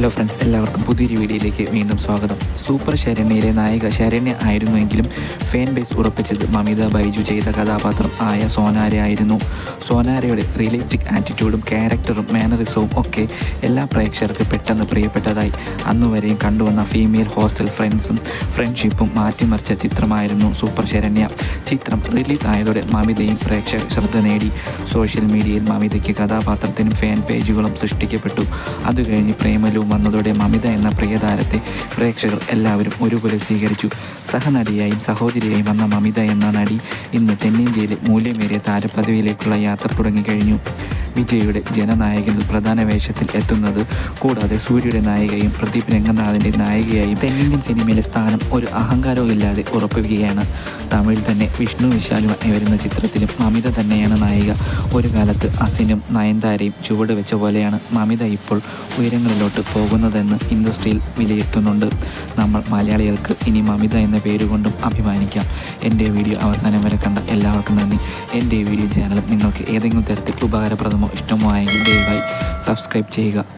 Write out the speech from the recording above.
Hello friends എല്ലാവർക്കും പുതിയൊരു വീഡിയോയിലേക്ക് വീണ്ടും സ്വാഗതം. സൂപ്പർ ശരണ്യയിലെ നായിക ശരണ്യ ആയിരുന്നുവെങ്കിലും ഫാൻ ബേസ് ഉറപ്പിച്ചത് മമിത ബൈജു ചെയ്ത കഥാപാത്രം ആയ സോനാര ആയിരുന്നു. സോനാരയുടെ റിയലിസ്റ്റിക് ആറ്റിറ്റ്യൂഡും ക്യാരക്ടറും മാനറിസവും ഒക്കെ എല്ലാ പ്രേക്ഷകർക്ക് പെട്ടെന്ന് പ്രിയപ്പെട്ടതായി. അന്നുവരെയും കണ്ടുവന്ന ഫീമെയിൽ ഹോസ്റ്റൽ ഫ്രണ്ട്സും ഫ്രണ്ട്ഷിപ്പും മാറ്റിമറിച്ച ചിത്രമായിരുന്നു സൂപ്പർ ശരണ്യ. ചിത്രം റിലീസ് ആയതോടെ മമിതയും പ്രേക്ഷക ശ്രദ്ധ നേടി. സോഷ്യൽ മീഡിയയിൽ മമിതയ്ക്ക് കഥാപാത്രത്തിനും ഫാൻ പേജുകളും സൃഷ്ടിക്കപ്പെട്ടു. അതുകഴിഞ്ഞ് പ്രേമലും വന്നതോടെ മമിത എന്ന പ്രിയതാരത്തെ പ്രേക്ഷകർ എല്ലാവരും ഒരുപോലെ സ്വീകരിച്ചു. സഹനടിയായും സഹോദരിയായും വന്ന മമിത എന്ന നടി ഇന്ന് തെന്നിന്ത്യയിലെ മൂല്യമേറിയ താരപദവിയിലേക്കുള്ള യാത്ര തുടങ്ങിക്കഴിഞ്ഞു വിജയുടെ ജനനായകനിൽ പ്രധാന വേഷത്തിൽ എത്തുന്നത്. കൂടാതെ സൂര്യയുടെ നായികയും പ്രദീപ് രംഗനാഥിന്റെ നായികയായും തെന്നിന്ത്യൻ സിനിമയിലെ സ്ഥാനം ഒരു അഹങ്കാരവും ഇല്ലാതെ ഉറപ്പിക്കുകയാണ്. തമിഴിൽ തന്നെ വിഷ്ണു വിശാലുമായി വരുന്ന ചിത്രത്തിലും മമിത തന്നെയാണ് നായിക. ഒരു കാലത്ത് അസിനും നയൻതാരയും ചുവട് വെച്ച പോലെയാണ് മമിത ഇപ്പോൾ ഉയരങ്ങളിലോട്ട് പോകുന്നതെന്ന് ഇൻഡസ്ട്രിയിൽ വിലയിരുത്തുന്നുണ്ട്. നമ്മൾ മലയാളികൾക്ക് ഇനി മമിത എന്ന പേരുകൊണ്ടും അഭിമാനിക്കാം. എന്റെ വീഡിയോ അവസാനം വരെ കണ്ട എല്ലാവർക്കും നന്ദി. എന്റെ വീഡിയോ ചാനൽ നിങ്ങൾക്ക് ഏതെങ്കിലും തരത്തിൽ ഉപകാരപ്രദമോ ഇഷ്ടമോ ആയെങ്കിൽ ദയവായി സബ്സ്ക്രൈബ് ചെയ്യുക.